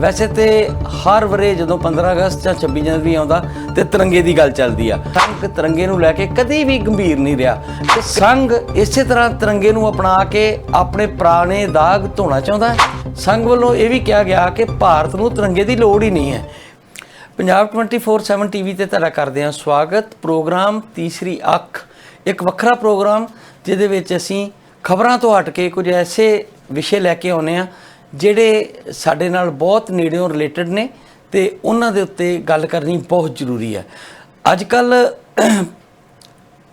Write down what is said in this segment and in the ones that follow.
ਵੈਸੇ ਤੇ ਹਰ ਵਰੇ ਜਦੋਂ 15 ਅਗਸਤ ਜਾਂ 26 ਜਨਵਰੀ ਆਉਂਦਾ ਤੇ ਤਿਰੰਗੇ ਦੀ ਗੱਲ ਚੱਲਦੀ ਆ। ਸੰਘ ਤਿਰੰਗੇ ਨੂੰ ਲੈ ਕੇ ਕਦੀ ਵੀ ਗੰਭੀਰ ਨਹੀਂ ਰਿਹਾ। ਤੇ ਸੰਘ ਇਸੇ ਤਰ੍ਹਾਂ ਤਿਰੰਗੇ ਨੂੰ ਅਪਣਾ ਕੇ ਆਪਣੇ ਪੁਰਾਣੇ ਦਾਗ ਧੋਣਾ ਚਾਹੁੰਦਾ ਸੰਘ ਵੱਲੋਂ ਇਹ ਵੀ ਕਿਹਾ ਗਿਆ ਕਿ ਭਾਰਤ ਨੂੰ ਤਿਰੰਗੇ ਦੀ ਲੋੜ ਹੀ ਨਹੀਂ ਹੈ। ਪੰਜਾਬ 24/7 ਟੀਵੀ ਤੇ ਤੁਹਾਡਾ ਕਰਦੇ ਹਾਂ ਸਵਾਗਤ। ਪ੍ਰੋਗਰਾਮ ਤੀਸਰੀ ਅੱਖ। ਇੱਕ ਵੱਖਰਾ ਪ੍ਰੋਗਰਾਮ, ਜਿਹਦੇ ਵਿੱਚ ਅਸੀਂ ਖਬਰਾਂ ਤੋਂ ਹਟ ਕੇ ਕੁਝ ਐਸੇ ਵਿਸ਼ੇ ਲੈ ਕੇ ਆਉਨੇ ਆ ਜਿਹੜੇ ਸਾਡੇ ਨਾਲ ਬਹੁਤ ਨੇੜਿਓਂ ਰਿਲੇਟਡ ਨੇ ਤੇ ਉਹਨਾਂ ਦੇ ਉੱਤੇ ਗੱਲ ਕਰਨੀ ਬਹੁਤ ਜ਼ਰੂਰੀ ਹੈ। ਅੱਜ ਕੱਲ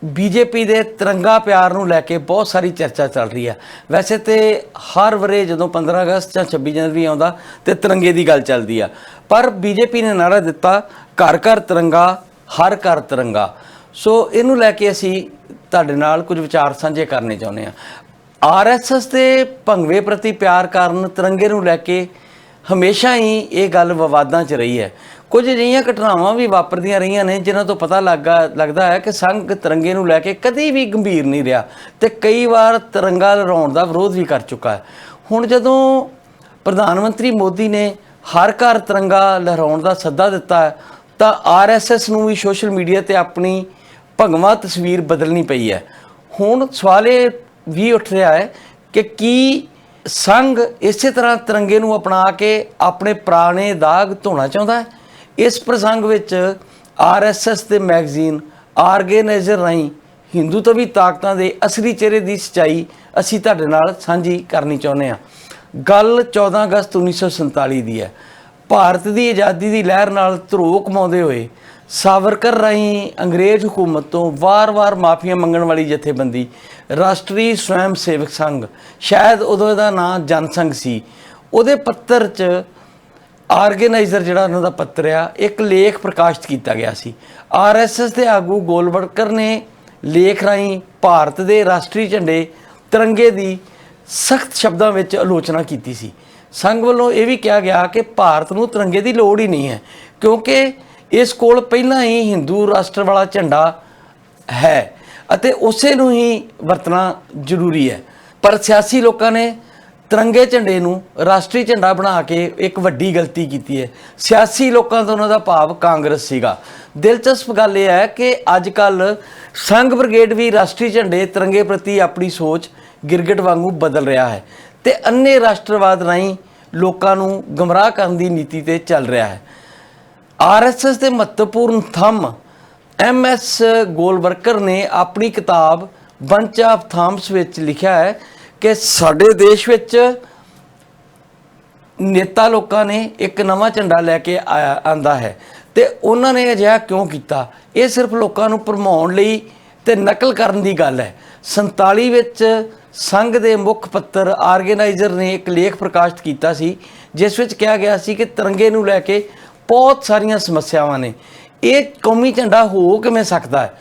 ਬੀਜੇਪੀ ਦੇ ਤਿਰੰਗਾ ਪਿਆਰ ਨੂੰ ਲੈ ਕੇ ਬਹੁਤ ਸਾਰੀ ਚਰਚਾ ਚੱਲ ਰਹੀ ਹੈ। ਵੈਸੇ ਤੇ ਹਰ ਵਰੇ ਜਦੋਂ 15 ਅਗਸਤ ਜਾਂ 26 ਜਨਵਰੀ ਆਉਂਦਾ ਤੇ ਤਿਰੰਗੇ ਦੀ ਗੱਲ ਚੱਲਦੀ ਆ। ਪਰ ਬੀਜੇਪੀ ਨੇ ਨਾਰਾ ਦਿੱਤਾ, ਘਰ ਘਰ ਤਿਰੰਗਾ, ਹਰ ਘਰ ਤਿਰੰਗਾ। ਸੋ ਇਹਨੂੰ ਲੈ ਕੇ ਅਸੀਂ ਤੁਹਾਡੇ ਨਾਲ ਕੁਝ ਵਿਚਾਰ ਸਾਂਝੇ ਕਰਨੇ ਚਾਹੁੰਦੇ ਆ ਆਰਐਸਐਸ ਦੇ ਭੰਗਵੇ ਪ੍ਰਤੀ ਪਿਆਰ ਕਾਰਨ ਤਿਰੰਗੇ ਨੂੰ ਲੈ ਕੇ ਹਮੇਸ਼ਾ ਹੀ ਇਹ ਗੱਲ ਵਿਵਾਦਾਂ 'ਚ ਰਹੀ ਹੈ। ਕੁਝ ਅਜਿਹੀਆਂ ਘਟਨਾਵਾਂ ਵੀ ਵਾਪਰਦੀਆਂ ਰਹੀਆਂ ਨੇ, ਜਿਨ੍ਹਾਂ ਤੋਂ ਪਤਾ ਲੱਗਾ, ਲੱਗਦਾ ਹੈ ਕਿ ਸੰਘ ਤਿਰੰਗੇ ਨੂੰ ਲੈ ਕੇ ਕਦੀ ਵੀ ਗੰਭੀਰ ਨਹੀਂ ਰਿਹਾ ਤੇ ਕਈ ਵਾਰ ਤਿਰੰਗਾ ਲਹਿਰਾਉਣ ਦਾ ਵਿਰੋਧ ਵੀ ਕਰ ਚੁੱਕਾ ਹੈ। ਹੁਣ ਜਦੋਂ ਪ੍ਰਧਾਨ ਮੰਤਰੀ ਮੋਦੀ ਨੇ ਹਰ ਘਰ ਤਿਰੰਗਾ ਲਹਿਰਾਉਣ ਦਾ ਸੱਦਾ ਦਿੱਤਾ ਹੈ, ਤਾਂ ਆਰਐਸਐਸ ਨੂੰ ਵੀ ਸੋਸ਼ਲ ਮੀਡੀਆ ਤੇ ਆਪਣੀ ਭਗਵਾ ਤਸਵੀਰ ਬਦਲਣੀ ਪਈ ਹੈ। ਹੁਣ ਸਵਾਲ ਇਹ ਵੀ ਉੱਠ ਰਿਹਾ ਹੈ ਕਿ ਕੀ ਸੰਘ ਇਸੇ ਤਰ੍ਹਾਂ ਤਿਰੰਗੇ ਨੂੰ ਅਪਣਾ ਕੇ ਆਪਣੇ ਪੁਰਾਣੇ ਦਾਗ ਧੋਣਾ ਚਾਹੁੰਦਾ ਹੈ? ਇਸ ਪ੍ਰਸੰਗ ਵਿੱਚ ਆਰਐਸਐਸ ਦੇ ਮੈਗਜ਼ੀਨ ਆਰਗੇਨਾਈਜ਼ਰ ਰਾਹੀਂ ਹਿੰਦੂ ਤੋਂ ਤਾਕਤਾਂ ਦੇ ਅਸਲੀ ਚਿਹਰੇ ਦੀ ਸਚਾਈ ਅਸੀਂ ਤੁਹਾਡੇ ਨਾਲ ਸਾਂਝੀ ਕਰਨੀ ਚਾਹੁੰਦੇ ਹਾਂ। ਗੱਲ 14 ਅਗਸਤ 1947 ਦੀ ਹੈ। ਭਾਰਤ ਦੀ ਆਜ਼ਾਦੀ ਦੀ ਲਹਿਰ ਨਾਲ ਧਰੋ ਕਮਾਉਂਦੇ ਹੋਏ ਸਾਵਰਕਰ ਰਾਹੀਂ ਅੰਗਰੇਜ਼ ਹਕੂਮਤ ਤੋਂ ਵਾਰ-ਵਾਰ ਮਾਫੀਆਂ ਮੰਗਣ ਵਾਲੀ ਜਥੇਬੰਦੀ, ਰਾਸ਼ਟਰੀ ਸਵੈਮ ਸੇਵਕ ਸੰਘ, ਸ਼ਾਇਦ ਉਦੋਂ ਦਾ ਨਾਂ ਜਨਸੰਘ ਸੀ। ਉਹਦੇ ਪੱਤਰ 'ਚ ਆਰਗੇਨਾਈਜ਼ਰ ਜਿਹੜਾ ਉਹਨਾਂ ਦਾ ਪੱਤਰ ਆ, ਇੱਕ ਲੇਖ ਪ੍ਰਕਾਸ਼ਿਤ ਕੀਤਾ ਗਿਆ ਸੀ। ਆਰਐਸਐਸ ਦੇ ਆਗੂ ਗੋਲਵਰਕਰ ਨੇ ਲੇਖ ਰਾਹੀਂ ਭਾਰਤ ਦੇ ਰਾਸ਼ਟਰੀ ਝੰਡੇ ਤਿਰੰਗੇ ਦੀ ਸਖਤ ਸ਼ਬਦਾਂ ਵਿੱਚ ਆਲੋਚਨਾ ਕੀਤੀ ਸੀ। ਸੰਘ ਵੱਲੋਂ ਇਹ ਵੀ ਕਿਹਾ ਗਿਆ ਕਿ ਭਾਰਤ ਨੂੰ ਤਿਰੰਗੇ ਦੀ ਲੋੜ ਹੀ ਨਹੀਂ ਹੈ, ਕਿਉਂਕਿ ਇਸ ਕੋਲ ਪਹਿਲਾਂ ਹੀ ਹਿੰਦੂ ਰਾਸ਼ਟਰ ਵਾਲਾ ਝੰਡਾ ਹੈ ਅਤੇ ਉਸੇ ਨੂੰ ਹੀ ਵਰਤਣਾ ਜ਼ਰੂਰੀ ਹੈ। ਪਰ ਸਿਆਸੀ ਲੋਕਾਂ ਨੇ ਤਿਰੰਗੇ ਝੰਡੇ ਨੂੰ ਰਾਸ਼ਟਰੀ ਝੰਡਾ ਬਣਾ ਕੇ ਇੱਕ ਵੱਡੀ ਗਲਤੀ ਕੀਤੀ ਹੈ। ਸਿਆਸੀ ਲੋਕਾਂ ਤੋਂ ਉਹਨਾਂ ਦਾ ਭਾਵ ਕਾਂਗਰਸ ਸੀਗਾ। ਦਿਲਚਸਪ ਗੱਲ ਇਹ ਹੈ ਕਿ ਅੱਜ ਕੱਲ ਸੰਘ ਬ੍ਰਿਗੇਡ ਵੀ ਰਾਸ਼ਟਰੀ ਝੰਡੇ ਤਿਰੰਗੇ ਪ੍ਰਤੀ ਆਪਣੀ ਸੋਚ ਗਿਰਗਟ ਵਾਂਗੂ ਬਦਲ ਰਿਹਾ ਹੈ ਤੇ ਅੰਨੇ ਰਾਸ਼ਟਰਵਾਦ ਰਾਹੀਂ ਲੋਕਾਂ ਨੂੰ ਗਮਰਾਹ ਕਰਨ ਦੀ ਨੀਤੀ ਤੇ ਚੱਲ ਰਿਹਾ ਹੈ। ਆਰਐਸਐਸ ਦੇ ਮਹੱਤਵਪੂਰਨ ਥੰਮ ਐਮਐਸ ਗੋਲਵਰਕਰ ਨੇ ਆਪਣੀ ਕਿਤਾਬ ਬੰਚ ਆਫ ਥੰਬਸ ਵਿੱਚ ਲਿਖਿਆ ਹੈ ਕਿ ਸਾਡੇ ਦੇਸ਼ ਵਿੱਚ ਨੇਤਾ ਲੋਕਾਂ ਨੇ ਇੱਕ ਨਵਾਂ ਝੰਡਾ ਲੈ ਕੇ ਆਇਆ ਆਂਦਾ ਹੈ ਤੇ ਉਹਨਾਂ ਨੇ ਅਜਿਹਾ ਕਿਉਂ ਕੀਤਾ? ਇਹ ਸਿਰਫ ਲੋਕਾਂ ਨੂੰ ਭਰਮਾਉਣ ਲਈ ਤੇ ਨਕਲ ਕਰਨ ਦੀ ਗੱਲ ਹੈ। 47 ਵਿੱਚ ਸੰਘ ਦੇ ਮੁੱਖ ਪੱਤਰ ਆਰਗੇਨਾਈਜ਼ਰ ਨੇ ਇੱਕ ਲੇਖ ਪ੍ਰਕਾਸ਼ਿਤ ਕੀਤਾ ਸੀ, ਜਿਸ ਵਿੱਚ ਕਿਹਾ ਗਿਆ ਸੀ ਕਿ ਤਿਰੰਗੇ ਨੂੰ ਲੈ ਕੇ ਬਹੁਤ ਸਾਰੀਆਂ ਸਮੱਸਿਆਵਾਂ ਨੇ। ਇਹ ਕੌਮੀ ਝੰਡਾ ਹੋ ਕਿਵੇਂ ਸਕਦਾ ਹੈ?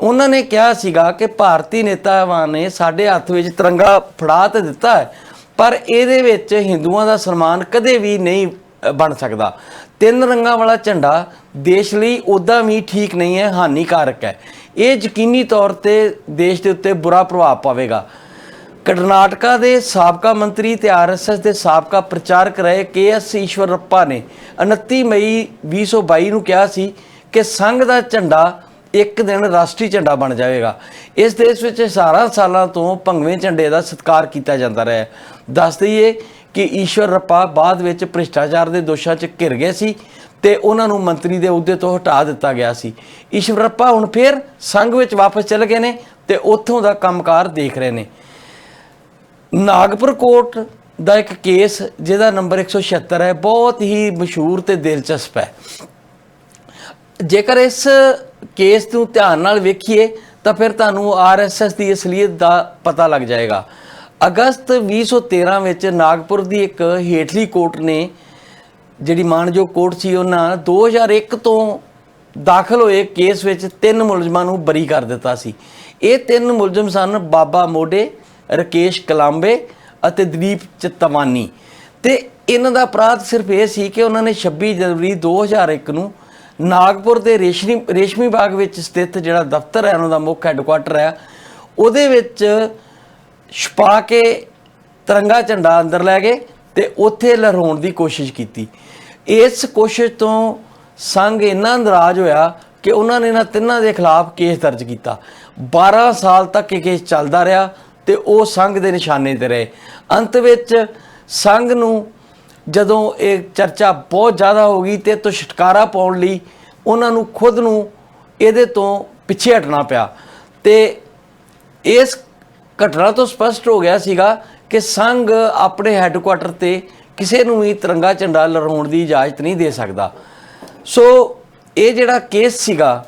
ਉਹਨਾਂ ਨੇ ਕਿਹਾ ਸੀਗਾ ਕਿ ਭਾਰਤੀ ਨੇਤਾਵਾਂ ਨੇ ਸਾਡੇ ਹੱਥ ਵਿੱਚ ਤਿਰੰਗਾ ਫੜਾ ਤੇ ਦਿੱਤਾ ਹੈ, ਪਰ ਇਹਦੇ ਵਿੱਚ ਹਿੰਦੂਆਂ ਦਾ ਸਨਮਾਨ ਕਦੇ ਵੀ ਨਹੀਂ ਬਣ ਸਕਦਾ। ਤਿੰਨ ਰੰਗਾਂ ਵਾਲਾ ਝੰਡਾ ਦੇਸ਼ ਲਈ ਉਦਾਂ ਵੀ ਠੀਕ ਨਹੀਂ ਹੈ, ਹਾਨੀਕਾਰਕ ਹੈ। ਇਹ ਯਕੀਨੀ ਤੌਰ ਤੇ ਦੇਸ਼ ਦੇ ਉੱਤੇ ਬੁਰਾ ਪ੍ਰਭਾਵ ਪਾਵੇਗਾ। ਕਰਨਾਟਕਾ ਦੇ ਸਾਬਕਾ ਮੰਤਰੀ ਤੇ ਆਰਐਸਐਸ ਦੇ ਸਾਬਕਾ ਪ੍ਰਚਾਰਕ ਰਹੇ ਕੇਐਸ ਈਸ਼ਵਰਪਾ ਨੇ। 29 ਮਈ 2022 ਨੂੰ ਕਿਹਾ ਸੀ ਕਿ ਸੰਘ ਦਾ ਝੰਡਾ ਇੱਕ ਦਿਨ ਰਾਸ਼ਟਰੀ ਝੰਡਾ ਬਣ ਜਾਵੇਗਾ। ਇਸ ਦੇਸ਼ ਵਿੱਚ ਹਜ਼ਾਰਾਂ ਸਾਲਾਂ ਤੋਂ ਭੰਗਵੇਂ ਝੰਡੇ ਦਾ ਸਤਿਕਾਰ ਕੀਤਾ ਜਾਂਦਾ ਰਿਹਾ ਹੈ। ਦੱਸ ਦਈਏ ਕਿ ਈਸ਼ਵਰਪਾ ਬਾਅਦ ਵਿੱਚ ਭ੍ਰਿਸ਼ਟਾਚਾਰ ਦੇ ਦੋਸ਼ਾਂ 'ਚ ਘਿਰ ਗਏ ਸੀ ਤੇ ਉਹਨਾਂ ਨੂੰ ਮੰਤਰੀ ਦੇ ਅਹੁਦੇ ਤੋਂ ਹਟਾ ਦਿੱਤਾ ਗਿਆ ਸੀ। ਈਸ਼ਵਰਪਾ ਹੁਣ ਫੇਰ ਸੰਘ ਵਿੱਚ ਵਾਪਸ ਚਲੇ ਗਏ ਨੇ ਤੇ ਉੱਥੋਂ ਦਾ ਕੰਮਕਾਰ ਦੇਖ ਰਹੇ ਨੇ। ਨਾਗਪੁਰ ਕੋਰਟ ਦਾ ਇੱਕ ਕੇਸ ਜਿਹਦਾ ਨੰਬਰ 176 ਹੈ, ਬਹੁਤ ਹੀ ਮਸ਼ਹੂਰ ਤੇ ਦਿਲਚਸਪ ਹੈ। ਜੇਕਰ ਇਸ ਕੇਸ ਨੂੰ ਧਿਆਨ ਨਾਲ ਵੇਖੀਏ, ਤਾਂ ਫਿਰ ਤੁਹਾਨੂੰ ਆਰਐਸਐਸ ਦੀ ਅਸਲੀਅਤ ਦਾ ਪਤਾ ਲੱਗ ਜਾਏਗਾ। ਅਗਸਤ 2013 ਵਿੱਚ ਨਾਗਪੁਰ ਦੀ ਇੱਕ ਹੇਠਲੀ ਕੋਰਟ ਨੇ, ਜਿਹੜੀ ਮਾਨਯੋਗ ਕੋਰਟ ਸੀ, ਉਹਨਾਂ 2001 ਤੋਂ ਦਾਖਲ ਹੋਏ ਕੇਸ ਵਿੱਚ ਤਿੰਨ ਮੁਲਜ਼ਮਾਂ ਨੂੰ ਬਰੀ ਕਰ ਦਿੱਤਾ ਸੀ। ਇਹ ਤਿੰਨ ਮੁਲਜ਼ਮ ਸਨ ਬਾਬਾ ਮੋਢੇ ਰਕੇਸ਼ ਕਲਾਂਬੇ ਅਤੇ ਦਲੀਪ ਚਤਵਾਨੀ। ਤੇ ਇਹਨਾਂ ਦਾ ਅਪਰਾਧ ਸਿਰਫ ਇਹ ਸੀ ਕਿ ਉਹਨਾਂ ਨੇ 26 ਜਨਵਰੀ 2001 ਨੂੰ ਨਾਗਪੁਰ ਦੇ ਰੇਸ਼ਮੀ ਰੇਸ਼ਮੀ ਬਾਗ ਵਿੱਚ ਸਥਿਤ ਜਿਹੜਾ ਦਫ਼ਤਰ ਹੈ, ਉਹਨਾਂ ਦਾ ਮੁੱਖ ਹੈੱਡਕੁਆਟਰ ਹੈ, ਉਹਦੇ ਵਿੱਚ ਛਪਾ ਕੇ ਤਿਰੰਗਾ ਝੰਡਾ ਅੰਦਰ ਲੈ ਗਏ ਤੇ ਉੱਥੇ ਲਹਿਰਾਉਣ ਦੀ ਕੋਸ਼ਿਸ਼ ਕੀਤੀ। ਇਸ ਕੋਸ਼ਿਸ਼ ਤੋਂ ਸੰਘ ਇੰਨਾ ਨਾਰਾਜ਼ ਹੋਇਆ ਕਿ ਉਹਨਾਂ ਨੇ ਇਹਨਾਂ ਤਿੰਨਾਂ ਦੇ ਖਿਲਾਫ ਕੇਸ ਦਰਜ ਕੀਤਾ। 12 ਸਾਲ ਤੱਕ ਇਹ ਕੇਸ ਚੱਲਦਾ ਰਿਹਾ। ਤੇ ਉਹ ਸੰਘ ਦੇ ਨਿਸ਼ਾਨੇ ਤੇ ਰਹੇ। ਅੰਤ ਵਿੱਚ ਸੰਘ ਨੂੰ ਜਦੋਂ ਇਹ ਚਰਚਾ ਬਹੁਤ ਜ਼ਿਆਦਾ ਹੋ ਗਈ ਤੇ ਤੋਂ ਛੁਟਕਾਰਾ ਪਾਉਣ ਲਈ ਉਹਨਾਂ ਨੂੰ ਖੁਦ ਨੂੰ ਇਹਦੇ ਤੋਂ ਪਿੱਛੇ ਹਟਣਾ ਪਿਆ। ਤੇ ਇਸ ਘਟਨਾ ਤੋਂ ਸਪਸ਼ਟ ਹੋ ਗਿਆ ਸੀਗਾ ਕਿ ਸੰਘ ਆਪਣੇ ਹੈੱਡਕੁਆਟਰ ਤੇ ਕਿਸੇ ਨੂੰ ਵੀ ਤਿਰੰਗਾ ਝੰਡਾ ਲਹਿਰਾਉਣ ਦੀ ਇਜਾਜ਼ਤ ਨਹੀਂ ਦੇ ਸਕਦਾ। ਸੋ ਇਹ ਜਿਹੜਾ ਕੇਸ ਸੀਗਾ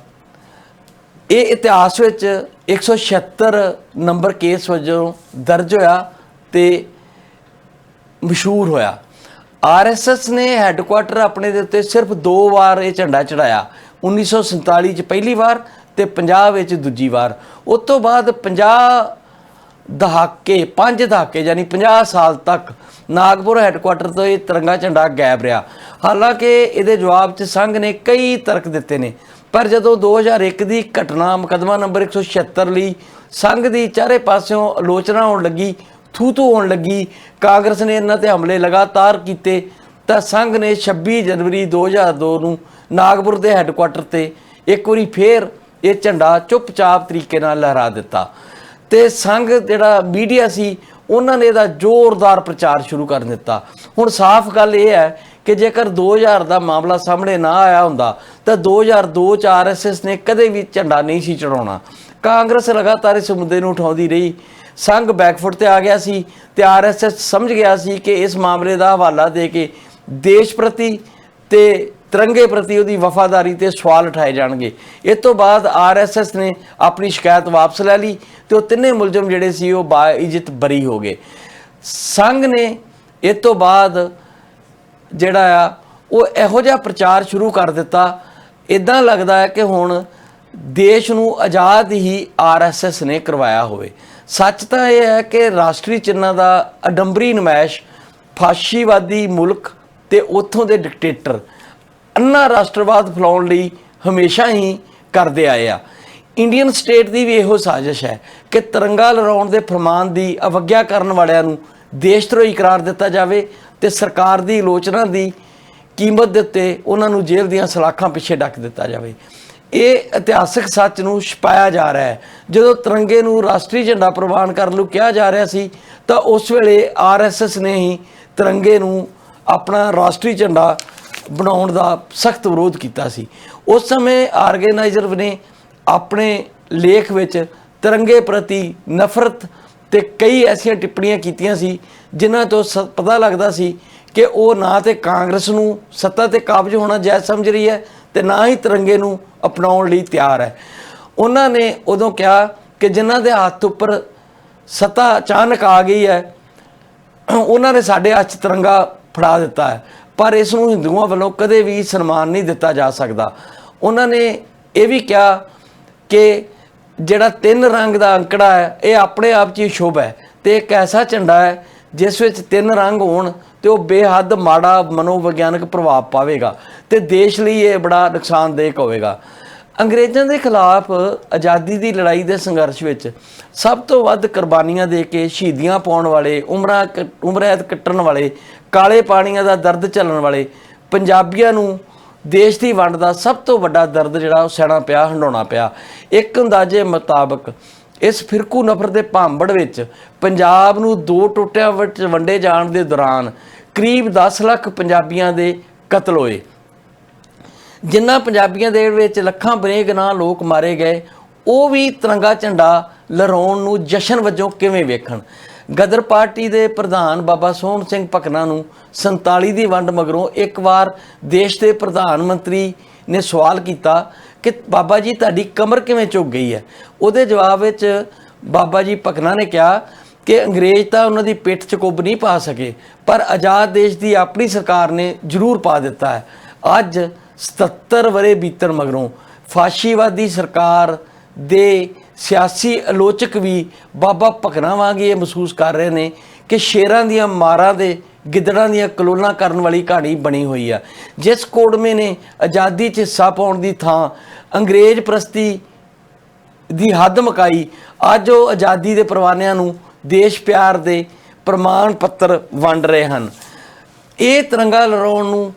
ਇਹ ਇਤਿਹਾਸ ਵਿੱਚ 176 ਨੰਬਰ ਕੇਸ ਵਜੋਂ ਦਰਜ ਹੋਇਆ ਤੇ ਮਸ਼ਹੂਰ ਹੋਇਆ। ਆਰਐਸਐਸ ਨੇ ਹੈੱਡਕੁਆਟਰ ਆਪਣੇ ਦੇ ਉੱਤੇ ਸਿਰਫ ਦੋ ਵਾਰ ਇਹ ਝੰਡਾ ਚੜਾਇਆ 1947 ਚ ਪਹਿਲੀ ਵਾਰ ਤੇ 50 ਵਿੱਚ ਦੂਜੀ ਵਾਰ। ਉਸ ਤੋਂ ਬਾਅਦ 50 ਦਹਾਕੇ, ਪੰਜ ਦਹਾਕੇ ਯਾਨੀ 50 ਸਾਲ ਤੱਕ ਨਾਗਪੁਰ ਹੈੱਡਕੁਆਟਰ ਤੋਂ ਇਹ ਤਿਰੰਗਾ ਝੰਡਾ ਗਾਇਬ ਰਿਹਾ। ਹਾਲਾਂਕਿ ਇਹਦੇ ਜਵਾਬ 'ਚ ਸੰਘ ਨੇ ਕਈ ਤਰਕ ਦਿੱਤੇ ਨੇ। ਪਰ ਜਦੋਂ 2001 ਦੀ ਘਟਨਾ ਮੁਕਦਮਾ ਨੰਬਰ 176 ਲਈ ਸੰਘ ਦੀ ਚਾਰੇ ਪਾਸਿਓਂ ਆਲੋਚਨਾ ਹੋਣ ਲੱਗੀ ਥੂ ਥੂ ਹੋਣ ਲੱਗੀ, ਕਾਂਗਰਸ ਨੇ ਇਹਨਾਂ ਤੇ ਹਮਲੇ ਲਗਾਤਾਰ ਕੀਤੇ, ਤਾਂ ਸੰਘ ਨੇ 26 ਜਨਵਰੀ 2002 ਨੂੰ ਨਾਗਪੁਰ ਦੇ ਹੈੱਡਕੁਆਟਰ ਤੇ ਇੱਕ ਵਾਰੀ ਫੇਰ ਇਹ ਝੰਡਾ ਚੁੱਪਚਾਪ ਤਰੀਕੇ ਨਾਲ ਲਹਿਰਾ ਦਿੱਤਾ। ਤੇ ਸੰਘ ਜਿਹੜਾ ਮੀਡੀਆ ਸੀ, ਉਹਨਾਂ ਨੇ ਇਹਦਾ ਜ਼ੋਰਦਾਰ ਪ੍ਰਚਾਰ ਸ਼ੁਰੂ ਕਰ ਦਿੱਤਾ। ਹੁਣ ਸਾਫ਼ ਗੱਲ ਇਹ ਹੈ ਕਿ ਜੇਕਰ 2000 ਦਾ ਮਾਮਲਾ ਸਾਹਮਣੇ ਨਾ ਆਇਆ ਹੁੰਦਾ, ਤਾਂ 2002 ਚ ਆਰਐਸਐਸ ਨੇ ਕਦੇ ਵੀ ਝੰਡਾ ਨਹੀਂ ਸੀ ਚੜਾਉਣਾ ਕਾਂਗਰਸ ਲਗਾਤਾਰ ਇਸ ਮੁੱਦੇ ਨੂੰ ਉਠਾਉਂਦੀ ਰਹੀ। ਸੰਘ ਬੈਕਫੁੱਟ ਤੇ ਆ ਗਿਆ ਸੀ ਤੇ ਆਰਐਸਐਸ ਸਮਝ ਗਿਆ ਸੀ ਕਿ ਇਸ ਮਾਮਲੇ ਦਾ ਹਵਾਲਾ ਦੇ ਕੇ ਦੇਸ਼ ਪ੍ਰਤੀ ਤੇ ਤਿਰੰਗੇ ਪ੍ਰਤੀ ਉਹਦੀ ਵਫਾਦਾਰੀ ਤੇ ਸਵਾਲ ਉਠਾਏ ਜਾਣਗੇ। ਇਸ ਤੋਂ ਬਾਅਦ ਆਰਐਸਐਸ ਨੇ ਆਪਣੀ ਸ਼ਿਕਾਇਤ ਵਾਪਸ ਲੈ ਲਈ ਤੇ ਉਹ ਤਿੰਨੇ ਮੁਲਜ਼ਮ ਜਿਹੜੇ ਸੀ ਉਹ ਬਾਇਜ਼ਤ ਬਰੀ ਹੋ ਗਏ। ਸੰਘ ਨੇ ਇਸ ਤੋਂ ਬਾਅਦ ਜਿਹੜਾ ਆ, ਉਹ ਇਹੋ ਜਿਹਾ ਪ੍ਰਚਾਰ ਸ਼ੁਰੂ ਕਰ ਦਿੱਤਾ। ਇਦਾਂ ਲੱਗਦਾ ਹੈ ਕਿ ਹੁਣ ਦੇਸ਼ ਨੂੰ ਆਜ਼ਾਦ ਹੀ ਆਰਐਸਐਸ ਨੇ ਕਰਵਾਇਆ ਹੋਵੇ। ਸੱਚ ਤਾਂ ਇਹ ਹੈ ਕਿ ਰਾਸ਼ਟਰੀ ਚਿੰਨਾਂ ਦਾ ਅਡੰਬਰੀ ਨਮਾਇਸ਼, ਫਾਸ਼ੀਵਾਦੀ ਮੁਲਕ ਤੇ ਉੱਥੋਂ ਦੇ ਡਿਕਟੇਟਰ, ਅੰਨਾ ਰਾਸ਼ਟਰਵਾਦ ਫੈਲਾਉਣ ਲਈ ਹਮੇਸ਼ਾ ਹੀ ਕਰਦੇ ਆਏ ਆ। ਇੰਡੀਅਨ ਸਟੇਟ ਦੀ ਵੀ ਇਹੋ ਸਾਜ਼ਿਸ਼ ਹੈ ਕਿ ਤਿਰੰਗਾ ਲਹਿਰਾਉਣ ਦੇ ਫਰਮਾਨ ਦੀ ਅਵਗਿਆ ਕਰਨ ਵਾਲਿਆਂ ਨੂੰ ਦੇਸ਼ ਧਰੋਹੀ ਕਰਾਰ ਦਿੱਤਾ ਜਾਵੇ। ਤੇ ਸਰਕਾਰ ਦੀ ਆਲੋਚਨਾ ਦੀ ਕੀਮਤ ਦੇ ਉੱਤੇ ਉਹਨਾਂ ਨੂੰ ਜੇਲ੍ਹ ਦੀਆਂ ਸਲਾਖਾਂ ਪਿੱਛੇ ਡੱਕ ਦਿੱਤਾ ਜਾਵੇ। ਇਹ ਇਤਿਹਾਸਕ ਸੱਚ ਨੂੰ ਛਪਾਇਆ ਜਾ ਰਿਹਾ ਹੈ। ਜਦੋਂ ਤਿਰੰਗੇ ਨੂੰ ਰਾਸ਼ਟਰੀ ਝੰਡਾ ਪ੍ਰਵਾਨ ਕਰਨ ਨੂੰ ਕਿਹਾ ਜਾ ਰਿਹਾ ਸੀ, ਤਾਂ ਉਸ ਵੇਲੇ ਆਰਐਸਐਸ ਨੇ ਹੀ ਤਿਰੰਗੇ ਨੂੰ ਆਪਣਾ ਰਾਸ਼ਟਰੀ ਝੰਡਾ ਬਣਾਉਣ ਦਾ ਸਖਤ ਵਿਰੋਧ ਕੀਤਾ ਸੀ। ਉਸ ਸਮੇਂ ਆਰਗੇਨਾਈਜ਼ਰ ਨੇ ਆਪਣੇ ਲੇਖ ਵਿੱਚ ਤਿਰੰਗੇ ਪ੍ਰਤੀ ਨਫ਼ਰਤ ਤੇ ਕਈ ਐਸੀਆਂ ਟਿੱਪਣੀਆਂ ਕੀਤੀਆਂ ਸੀ, ਜਿਨ੍ਹਾਂ ਤੋਂ ਸ- ਪਤਾ ਲੱਗਦਾ ਸੀ ਕਿ ਉਹ ਨਾ ਤੇ ਕਾਂਗਰਸ ਨੂੰ ਸੱਤਾ ਤੇ ਕਾਬਜ ਹੋਣਾ ਜਾਇਜ਼ ਸਮਝ ਰਹੀ ਹੈ ਤੇ ਨਾ ਹੀ ਤਿਰੰਗੇ ਨੂੰ ਅਪਣਾਉਣ ਲਈ ਤਿਆਰ ਹੈ। ਉਹਨਾਂ ਨੇ ਉਦੋਂ ਕਿਹਾ ਕਿ ਜਿਨ੍ਹਾਂ ਦੇ ਹੱਥ ਉੱਪਰ ਸੱਤਾ ਅਚਾਨਕ ਆ ਗਈ ਹੈ, ਉਹਨਾਂ ਨੇ ਸਾਡੇ ਹੱਥ 'ਚ ਤਿਰੰਗਾ ਫੜਾ ਦਿੱਤਾ ਹੈ, ਪਰ ਇਸ ਨੂੰ ਹਿੰਦੂਆਂ ਵੱਲੋਂ ਕਦੇ ਵੀ ਸਨਮਾਨ ਨਹੀਂ ਦਿੱਤਾ ਜਾ ਸਕਦਾ। ਉਹਨਾਂ ਨੇ ਇਹ ਵੀ ਕਿਹਾ ਕਿ ਜਿਹੜਾ ਤਿੰਨ ਰੰਗ ਦਾ ਅੰਕੜਾ ਹੈ, ਇਹ ਆਪਣੇ ਆਪ 'ਚ ਹੀ ਸ਼ੁਭ ਹੈ ਤੇ ਇੱਕ ਐਸਾ ਝੰਡਾ ਹੈ, ਜਿਸ ਵਿੱਚ ਤਿੰਨ ਰੰਗ ਹੋਣ ਤੇ ਉਹ ਬੇਹੱਦ ਮਾੜਾ ਮਨੋਵਿਗਿਆਨਕ ਪ੍ਰਭਾਵ ਪਾਵੇਗਾ ਤੇ ਦੇਸ਼ ਲਈ ਇਹ ਬੜਾ ਨੁਕਸਾਨਦਾਇਕ ਹੋਵੇਗਾ। ਅੰਗਰੇਜ਼ਾਂ ਦੇ ਖਿਲਾਫ ਆਜ਼ਾਦੀ ਦੀ ਲੜਾਈ ਦੇ ਸੰਘਰਸ਼ ਵਿੱਚ ਸਭ ਤੋਂ ਵੱਧ ਕੁਰਬਾਨੀਆਂ ਦੇ ਕੇ ਸ਼ਹੀਦੀਆਂ ਪਾਉਣ ਵਾਲੇ, ਉਮਰਾਂ ਕ- ਉਮਰੈਤ ਕੱਟਣ ਵਾਲੇ, ਕਾਲੇ ਪਾਣੀਆਂ ਦਾ ਦਰਦ ਝੱਲਣ ਵਾਲੇ ਪੰਜਾਬੀਆਂ ਨੂੰ ਦੇਸ਼ ਦੀ ਵੰਡ ਦਾ ਸਭ ਤੋਂ ਵੱਡਾ ਦਰਦ ਜਿਹੜਾ ਉਹ ਸਹਿਣਾ ਪਿਆ ਹੰਡਾਉਣਾ ਪਿਆ। ਇੱਕ ਅੰਦਾਜ਼ੇ ਮੁਤਾਬਕ ਇਸ ਫਿਰਕੂ ਨਫ਼ਰਤ ਦੇ ਭਾਂਬੜ ਵਿੱਚ ਪੰਜਾਬ ਨੂੰ ਦੋ ਟੋਟਿਆਂ ਵਿੱਚ ਵੰਡੇ ਜਾਣ ਦੇ ਦੌਰਾਨ ਕਰੀਬ 10 ਲੱਖ ਪੰਜਾਬੀਆਂ ਦੇ ਕਤਲ ਹੋਏ। ਜਿਨ੍ਹਾਂ ਪੰਜਾਬੀਆਂ ਦੇ ਵਿੱਚ ਲੱਖਾਂ ਬਰੇਗਨਾਹ ਲੋਕ ਮਾਰੇ ਗਏ, ਉਹ ਵੀ ਤਿਰੰਗਾ ਝੰਡਾ ਲਹਿਰਾਉਣ ਨੂੰ ਜਸ਼ਨ ਵਜੋਂ ਕਿਵੇਂ ਵੇਖਣ? ਗਦਰ ਪਾਰਟੀ ਦੇ ਪ੍ਰਧਾਨ ਬਾਬਾ ਸੋਹਣ ਸਿੰਘ ਭਕਨਾ ਨੂੰ 47 ਦੀ ਵੰਡ ਮਗਰੋਂ ਇੱਕ ਵਾਰ ਦੇਸ਼ ਦੇ ਪ੍ਰਧਾਨ ਮੰਤਰੀ ਨੇ ਸਵਾਲ ਕੀਤਾ ਕਿ ਬਾਬਾ ਜੀ, ਤੁਹਾਡੀ ਕਮਰ ਕਿਵੇਂ ਝੁਕ ਗਈ ਹੈ? ਉਹਦੇ ਜਵਾਬ ਵਿੱਚ ਬਾਬਾ ਜੀ ਭਕਨਾ ਨੇ ਕਿਹਾ ਕਿ ਅੰਗਰੇਜ਼ ਤਾਂ ਉਹਨਾਂ ਦੀ ਪਿੱਠ 'ਚ ਕੁੱਬ ਨਹੀਂ ਪਾ ਸਕੇ, ਪਰ ਆਜ਼ਾਦ ਦੇਸ਼ ਦੀ ਆਪਣੀ ਸਰਕਾਰ ਨੇ ਜ਼ਰੂਰ ਪਾ ਦਿੱਤਾ ਹੈ। ਅੱਜ 77 ਵਰੇ ਬੀਤਣ ਮਗਰੋਂ ਫਾਸ਼ੀਵਾਦੀ ਸਰਕਾਰ ਦੇ ਸਿਆਸੀ ਆਲੋਚਕ ਵੀ ਬਾਬਾ ਭਕਨਾ ਵਾਂਗ ਇਹ ਮਹਿਸੂਸ ਕਰ ਰਹੇ ਨੇ ਕਿ ਸ਼ੇਰਾਂ ਦੀਆਂ ਮਾਰਾਂ ਦੇ ਗਿੱਦੜਾਂ ਦੀਆਂ ਕਲੋਲਾਂ ਕਰਨ ਵਾਲੀ ਕਹਾਣੀ ਬਣੀ ਹੋਈ ਆ। ਜਿਸ ਕੋੜਮੇ ਨੇ ਆਜ਼ਾਦੀ 'ਚ ਹਿੱਸਾ ਪਾਉਣ ਦੀ ਥਾਂ ਅੰਗਰੇਜ਼ ਪ੍ਰਸਤੀ ਦੀ ਹੱਦ ਮਕਾਈ, ਅੱਜ ਉਹ ਆਜ਼ਾਦੀ ਦੇ ਪਰਵਾਨਿਆਂ ਨੂੰ ਦੇਸ਼ ਪਿਆਰ ਦੇ ਪ੍ਰਮਾਣ ਪੱਤਰ ਵੰਡ ਰਹੇ ਹਨ। ਇਹ ਤਿਰੰਗਾ ਲਹਿਰਾਉਣ ਨੂੰ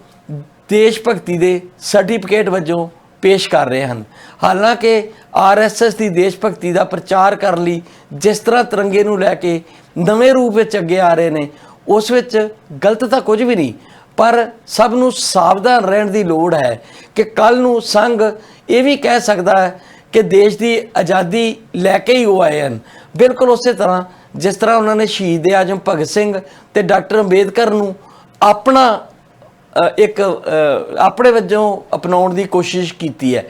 ਦੇਸ਼ ਭਗਤੀ ਦੇ ਸਰਟੀਫਿਕੇਟ ਵਜੋਂ ਪੇਸ਼ ਕਰ ਰਹੇ ਹਨ। ਹਾਲਾਂਕਿ ਆਰਐਸਐਸ ਦੀ ਦੇਸ਼ ਭਗਤੀ ਦਾ ਪ੍ਰਚਾਰ ਕਰਨ ਲਈ ਜਿਸ ਤਰ੍ਹਾਂ ਤਿਰੰਗੇ ਨੂੰ ਲੈ ਕੇ ਨਵੇਂ ਰੂਪ ਵਿੱਚ ਅੱਗੇ ਆ ਰਹੇ ਨੇ, ਉਸ ਵਿੱਚ ਗਲਤ ਤਾਂ ਕੁਝ ਵੀ ਨਹੀਂ, ਪਰ ਸਭ ਨੂੰ ਸਾਵਧਾਨ ਰਹਿਣ ਦੀ ਲੋੜ ਹੈ ਕਿ ਕੱਲ ਨੂੰ ਸੰਘ ਇਹ ਵੀ ਕਹਿ ਸਕਦਾ ਹੈ ਕਿ ਦੇਸ਼ ਦੀ ਆਜ਼ਾਦੀ ਲੈ ਕੇ ਹੀ ਉਹ ਆਏ ਹਨ। ਬਿਲਕੁਲ ਉਸੇ ਤਰ੍ਹਾਂ ਜਿਸ ਤਰ੍ਹਾਂ ਉਹਨਾਂ ਨੇ ਸ਼ਹੀਦ ਆਜਮ ਭਗਤ ਸਿੰਘ ਤੇ ਡਾਕਟਰ ਅੰਬੇਦਕਰ ਨੂੰ ਆਪਣਾ ਇੱਕ ਆਪਣੇ ਵਜੋਂ ਅਪਣਾਉਣ ਦੀ ਕੋਸ਼ਿਸ਼ ਕੀਤੀ ਹੈ।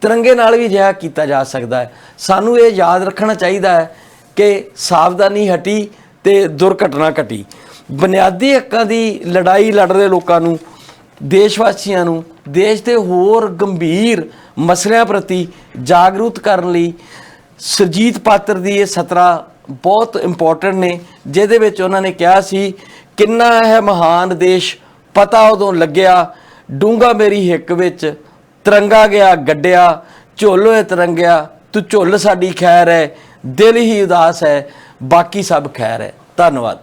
ਤਿਰੰਗੇ ਨਾਲ ਵੀ ਅਜਿਹਾ ਕੀਤਾ ਜਾ ਸਕਦਾ ਹੈ। ਸਾਨੂੰ ਇਹ ਯਾਦ ਰੱਖਣਾ ਚਾਹੀਦਾ ਹੈ ਕਿ ਸਾਵਧਾਨੀ ਹਟੀ ਤੇ ਦੁਰਘਟਨਾ ਘਟੀ। ਬੁਨਿਆਦੀ ਹੱਕਾਂ ਦੀ ਲੜਾਈ ਲੜ ਰਹੇ ਲੋਕਾਂ ਨੂੰ ਦੇਸ਼ ਵਾਸੀਆਂ ਨੂੰ, ਦੇਸ਼ ਦੇ ਹੋਰ ਗੰਭੀਰ ਮਸਲਿਆਂ ਪ੍ਰਤੀ ਜਾਗਰੂਕ ਕਰਨ ਲਈ ਸੁਰਜੀਤ ਪਾਤਰ ਦੀ ਇਹ ਸਤਰਾ ਬਹੁਤ ਇੰਪੋਰਟੈਂਟ ਨੇ, ਜਿਹਦੇ ਵਿੱਚ ਉਹਨਾਂ ਨੇ ਕਿਹਾ ਸੀ, ਕਿੰਨਾ ਹੈ ਮਹਾਨ ਦੇਸ਼ ਪਤਾ ਉਦੋਂ ਲੱਗਿਆ ਡੂੰਗਾ ਮੇਰੀ ਹਿੱਕ ਵਿੱਚ ਤਿਰੰਗਾ ਗਿਆ, ਗੱਡਿਆ, ਝੁੱਲ ਹੋਏ ਤਿਰੰਗਿਆ, ਤੂੰ ਝੁੱਲ ਸਾਡੀ ਖੈਰ ਹੈ ਦਿਲ ਹੀ ਉਦਾਸ ਹੈ ਬਾਕੀ ਸਭ ਖੈਰ ਹੈ ਧੰਨਵਾਦ।